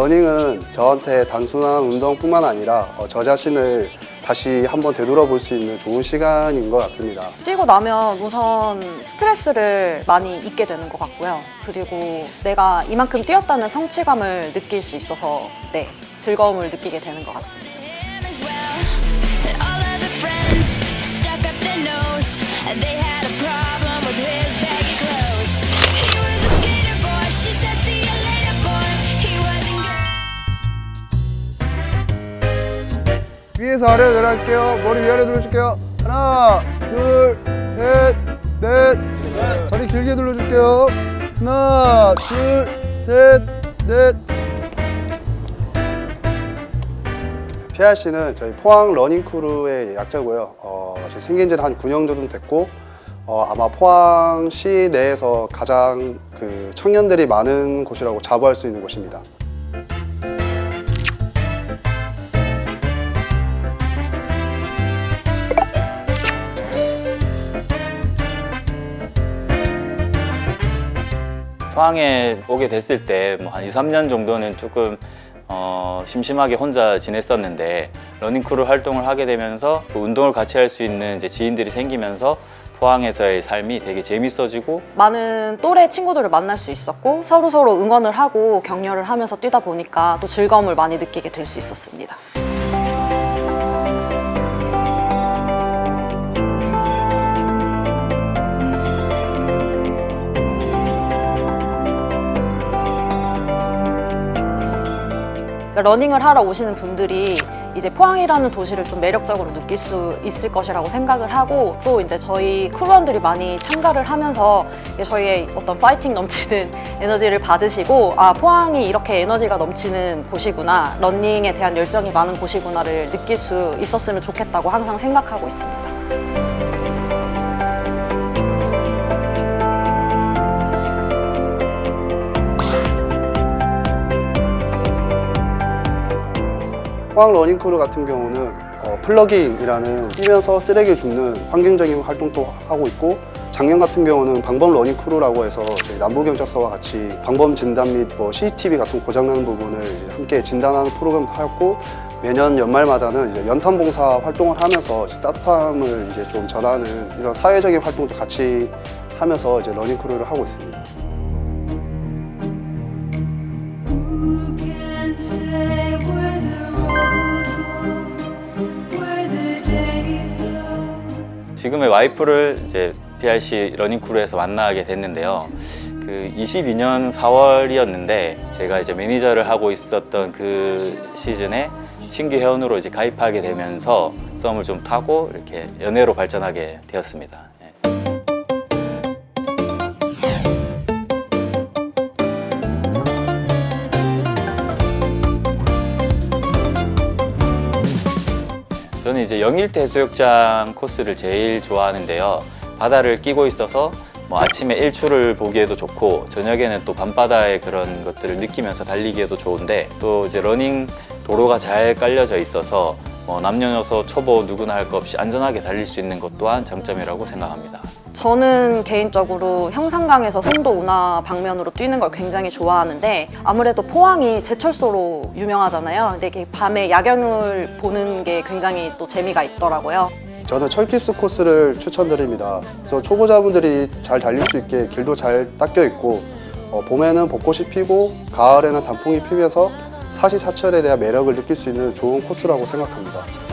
러닝은 저한테 단순한 운동뿐만 아니라 어, 저 자신을 다시 한번 되돌아볼 수 있는 좋은 시간인 것 같습니다. 뛰고 나면 우선 스트레스를 많이 잊게 되는 것 같고요. 그리고 내가 이만큼 뛰었다는 성취감을 느낄 수 있어서 네, 즐거움을 느끼게 되는 것 같습니다. him as well. And all of the friends stuck up their nose, and they had 위에서 아래로 내려갈게요. 머리 위아래 눌러줄게요. 하나, 둘, 셋, 넷. 다리 길게 눌러줄게요. 하나, 둘, 셋, 넷. PRC는 저희 포항 러닝 크루의 약자고요. 어, 생긴 지는 한 9년 정도 됐고 어, 아마 포항시 내에서 가장 그 청년들이 많은 곳이라고 자부할 수 있는 곳입니다. 포항에 오게 됐을 때뭐한 2, 3년 정도는 조금 어, 심심하게 혼자 지냈었는데 러닝크루 활동을 하게 되면서 그 운동을 같이 할 수 있는 이제 지인들이 생기면서 포항에서의 삶이 되게 재밌어지고 많은 또래 친구들을 만날 수 있었고 서로 서로 응원을 하고 격려를 하면서 뛰다 보니까 또 즐거움을 많이 느끼게 될 수 있었습니다. 그러니까 러닝을 하러 오시는 분들이 이제 포항이라는 도시를 좀 매력적으로 느낄 수 있을 것이라고 생각을 하고 또 이제 저희 크루원들이 많이 참가를 하면서 저희의 어떤 파이팅 넘치는 에너지를 받으시고 아 포항이 이렇게 에너지가 넘치는 곳이구나 러닝에 대한 열정이 많은 곳이구나를 느낄 수 있었으면 좋겠다고 항상 생각하고 있습니다. 포항 러닝크루 같은 경우는 어, 플러깅이라는 뛰면서 쓰레기 줍는 환경적인 활동도 하고 있고 작년 같은 경우는 방범 러닝 크루라고 해서 저희 남부경찰서와 같이 방범 진단 및 뭐 CCTV 같은 고장나는 부분을 함께 진단하는 프로그램도 하고 매년 연말마다는 이제 연탄 봉사 활동을 하면서 이제 따뜻함을 이제 좀 전하는 이런 사회적인 활동도 같이 하면서 이제 러닝 크루를 하고 있습니다. 지금의 와이프를 이제 PRC 러닝크루에서 만나게 됐는데요. 그 22년 4월이었는데 제가 이제 매니저를 하고 있었던 그 시즌에 신규 회원으로 이제 가입하게 되면서 썸을 좀 타고 이렇게 연애로 발전하게 되었습니다. 저는 이제 영일대 해수욕장 코스를 제일 좋아하는데요. 바다를 끼고 있어서 뭐 아침에 일출을 보기에도 좋고 저녁에는 또 밤바다의 그런 것들을 느끼면서 달리기에도 좋은데 또 이제 러닝 도로가 잘 깔려져 있어서 뭐 남녀노소 초보 누구나 할 것 없이 안전하게 달릴 수 있는 것 또한 장점이라고 생각합니다. 저는 개인적으로 형산강에서 송도 운하 방면으로 뛰는 걸 굉장히 좋아하는데 아무래도 포항이 제철소로 유명하잖아요. 근데 이게 밤에 야경을 보는 게 굉장히 또 재미가 있더라고요. 저는 철깁스 코스를 추천드립니다. 그래서 초보자분들이 잘 달릴 수 있게 길도 잘 닦여 있고 어, 봄에는 벚꽃이 피고 가을에는 단풍이 피면서 사시사철에 대한 매력을 느낄 수 있는 좋은 코스라고 생각합니다.